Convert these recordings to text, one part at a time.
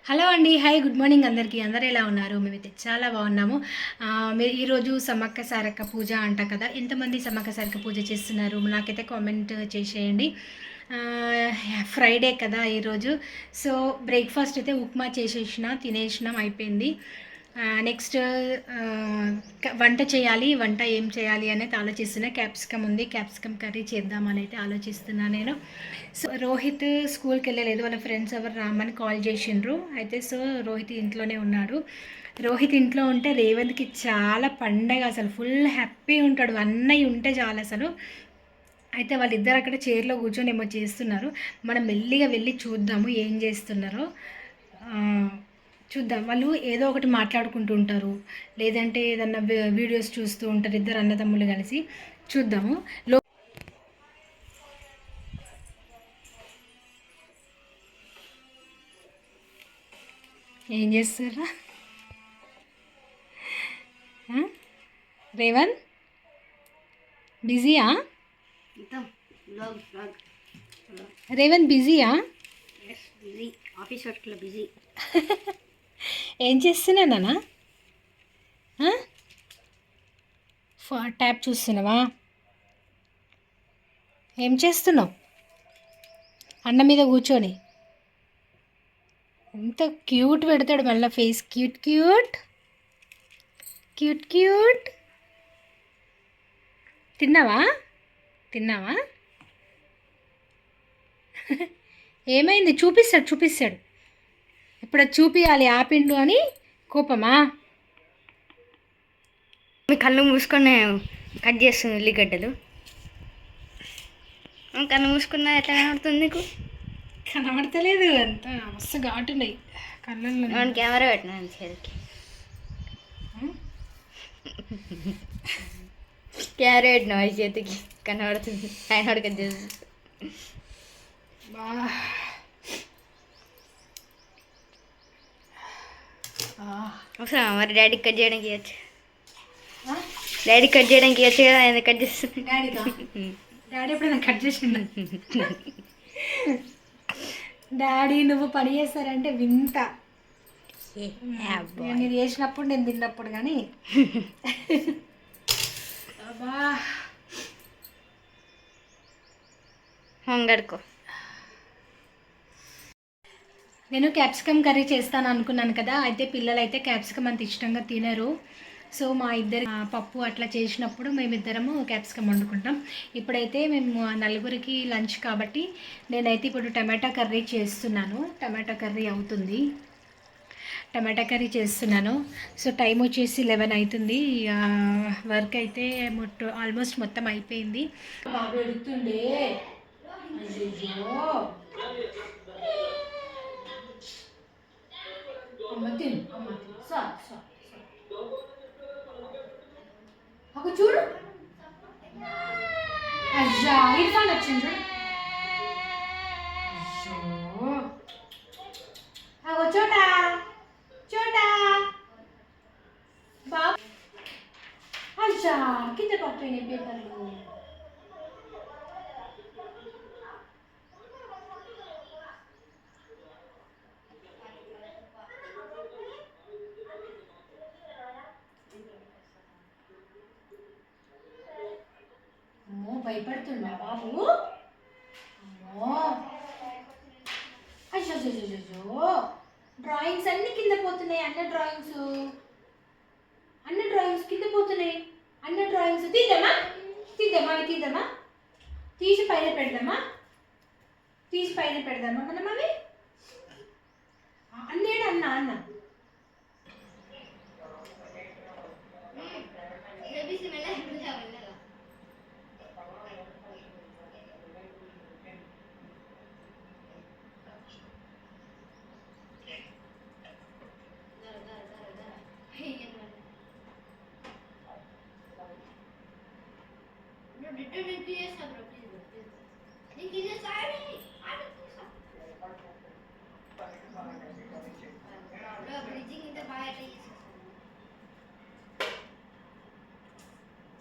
Hello అండి hi good morning అందరికీ. అందరు ఎలా ఉన్నారు? మేమైతే చాలా బాగున్నాము. మీరు ఈరోజు సమ్మక్క సారక్క పూజ అంట కదా ఎంతమంది సమ్మక్క సారక్క పూజ చేస్తున్నారు? నాకైతే కామెంట్ చేసేయండి. ఫ్రైడే కదా ఈరోజు సో బ్రేక్ఫాస్ట్ అయితే ఉప్మా చేసేసిన తినేసినాం అయిపోయింది. నెక్స్ట్ వంట చేయాలి వంట ఏం చేయాలి అనేది ఆలోచిస్తున్నా క్యాప్సికమ్ ఉంది. క్యాప్సికమ్ కర్రీ చేద్దామని అయితే ఆలోచిస్తున్నా నేను. సో రోహిత్ స్కూల్కి వెళ్ళలేదు. వాళ్ళ ఫ్రెండ్స్ ఎవరు రామని కాల్ చేసిండ్రు. అయితే సో రోహిత్ ఇంట్లోనే ఉన్నాడు. రోహిత్ ఇంట్లో ఉంటే రేవంత్కి చాలా పండగ అసలు. ఫుల్ హ్యాపీ ఉంటాడు. అన్నయ్య ఉంటే చాలు అసలు. అయితే వాళ్ళిద్దరు అక్కడ చైర్లో కూర్చొని ఏమో చేస్తున్నారు. మనం మెల్లిగా వెళ్ళి చూద్దాము ఏం చేస్తున్నారో. చూద్దాం. వాళ్ళు ఏదో ఒకటి మాట్లాడుకుంటూ ఉంటారు. లేదంటే ఏదన్నా వీడియోస్ చూస్తూ ఉంటారు ఇద్దరు అన్నదమ్ములు కలిసి. చూద్దాము. లో ఏం చేస్తారా? రేవన్? బిజీయా? రేవన్ బిజీయా? బిజీ. ఆఫీస్ వర్క్లో బిజీ. ఏం చేస్తున్నానా ట్యాప్ చూస్తున్నావా? ఏం చేస్తున్నావు? అన్న మీద కూర్చొని. ఎంత క్యూట్ పెడతాడు మళ్ళీ face. Cute cute. Cute cute. తిన్నావా? తిన్నావా? ఏమైంది? చూపిస్తాడు చూపిస్తాడు. ఇప్పుడు చూపియాలి ఆపిండు అని కోపమా? మీ కళ్ళు మూసుకొని కట్ చేస్తుంది ఉల్లిగడ్డలు. కళ్ళు మూసుకున్నా ఎట్లా కనబడుతుంది నీకు? కనబడతలేదు అంత మస్తు ఘాటున్నాయి కళ్ళల్లో. నేను కెమెరా పెట్టినాను చేతికి? కెమెరా పెట్టినా ఈ చేతికి? కనబడుతుంది. ఆయన వాడు కట్ అవసరం మరి డాడీకి కట్ చేయడానికి ఇవ్వచ్చు? డాడీ కట్ చేయడానికి ఇవ్వచ్చు కదా ఆయన కట్ చేస్తుంది? డాడీ ఎప్పుడైనా కట్ చేసిండు డాడీ నువ్వు పని చేస్తారంటే వింత. మీరు చేసినప్పుడు నేను తిన్నప్పుడు కానీ. అబ్బా. హంగడుకో నేను క్యాప్సికమ్ కర్రీ చేస్తాను అనుకున్నాను కదా అయితే పిల్లలు అయితే క్యాప్సికమ్ అంత ఇష్టంగా తినరు. సో మా ఇద్దరు పప్పు అట్లా చేసినప్పుడు మేమిద్దరము క్యాప్సికమ్ వండుకుంటాం. ఇప్పుడైతే మేము నలుగురికి లంచ్ కాబట్టి నేనైతే ఇప్పుడు టమాటా కర్రీ చేస్తున్నాను. టమాటా కర్రీ అవుతుంది. టమాటా కర్రీ చేస్తున్నాను. సో టైం వచ్చేసి లెవెన్ అవుతుంది. వర్క్ అయితే మొట్ట ఆల్మోస్ట్ మొత్తం అయిపోయింది. బాబు Amatin, amatin. Sat, sat, sat. aku curu. Aja, he found the children. aku How could bab, ah, Aja, kita pakai ini biar భయపడుతున్నా బాబు? అయ్యో, అయ్యో. డ్రాయింగ్స్ అన్ని కింద పోతున్నాయి అన్న డ్రాయింగ్స్ అన్న డ్రాయింగ్స్ కింద పోతున్నాయి. అన్న డ్రాయింగ్స్ తీద్దామా? తీద్దామా? అవి తీద్దామా? తీసి పైన పెడదామా? తీసి పైన పెడదామా మనం అవి? అన్నేడు అన్న అన్న.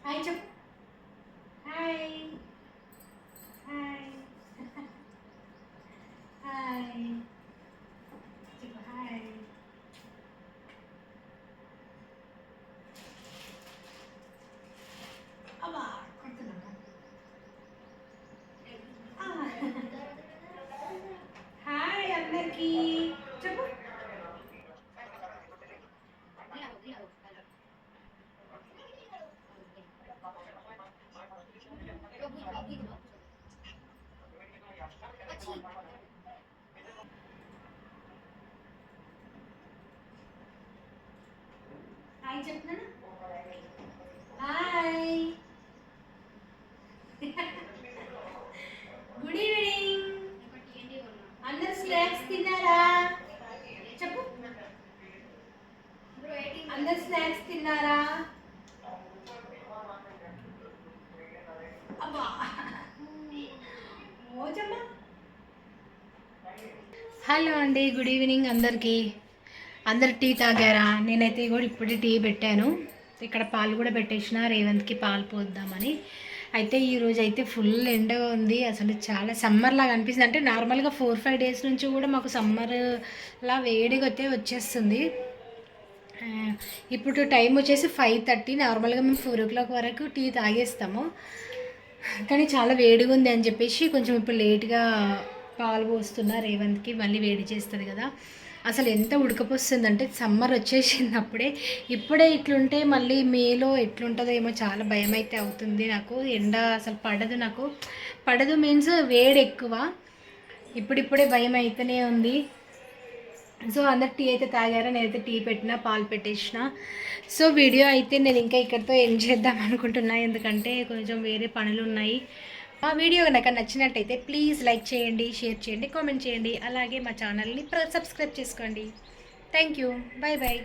హాయ్ చెప్పు హాయ్ హాయ్ హాయ్ చెప్పు హాయ్ అందరికీ చెప్పు హాయ్ చెప్తున్నాను హాయ్ గుడ్ ఈవినింగ్ అందరు స్నాక్స్ తిన్నారా? చెప్పు. అందరు స్నాక్స్ తిన్నారా? అబ్బా. మోజమ్మా. హలో అండి గుడ్ ఈవినింగ్ అందరికీ. అందరు టీ తాగారా? నేనైతే కూడా ఇప్పుడే టీ పెట్టాను. ఇక్కడ పాలు కూడా పెట్టేసిన రేవంత్కి పాలు పోద్దామని. అయితే ఈరోజు అయితే ఫుల్ ఎండ ఉంది. అసలు చాలా సమ్మర్ లాగా అనిపిస్తుంది. అంటే నార్మల్గా ఫోర్ ఫైవ్ డేస్ నుంచి కూడా మాకు సమ్మర్ లా వేడిగా అయితే వచ్చేస్తుంది ఇప్పుడు టైం వచ్చేసి ఫైవ్ థర్టీ. నార్మల్గా మేము ఫోర్ ఓ క్లాక్ వరకు టీ తాగేస్తాము. కానీ చాలా వేడిగా ఉంది అని చెప్పేసి కొంచెం ఇప్పుడు లేట్గా పాలు పోస్తున్నా రేవంత్కి మళ్ళీ వేడి చేస్తుంది కదా. అసలు ఎంత ఉడకపోస్తుందంటే సమ్మర్ వచ్చేసినప్పుడే ఇప్పుడే ఇట్లుంటే మళ్ళీ మేలో ఎట్లుంటుందో ఏమో చాలా భయం అయితే అవుతుంది నాకు. ఎండ అసలు పడదు నాకు. పడదు మీన్స్ వేడి ఎక్కువ ఇప్పుడిప్పుడే భయం అయితేనే ఉంది. సో అందరు టీ అయితే తాగారా? నేనైతే టీ పెట్టిన పాలు పెట్టేసిన. సో వీడియో అయితే నేను ఇంకా ఇక్కడితో ఎండ్ చేద్దాం అనుకుంటున్నా. ఎందుకంటే కొంచెం వేరే పనులు ఉన్నాయి మా వీడియో కనుక నచ్చినట్టయితే ప్లీజ్ లైక్ చేయండి షేర్ చేయండి కామెంట్ చేయండి. అలాగే మా ఛానల్ని సబ్స్క్రైబ్ చేసుకోండి. Thank you bye bye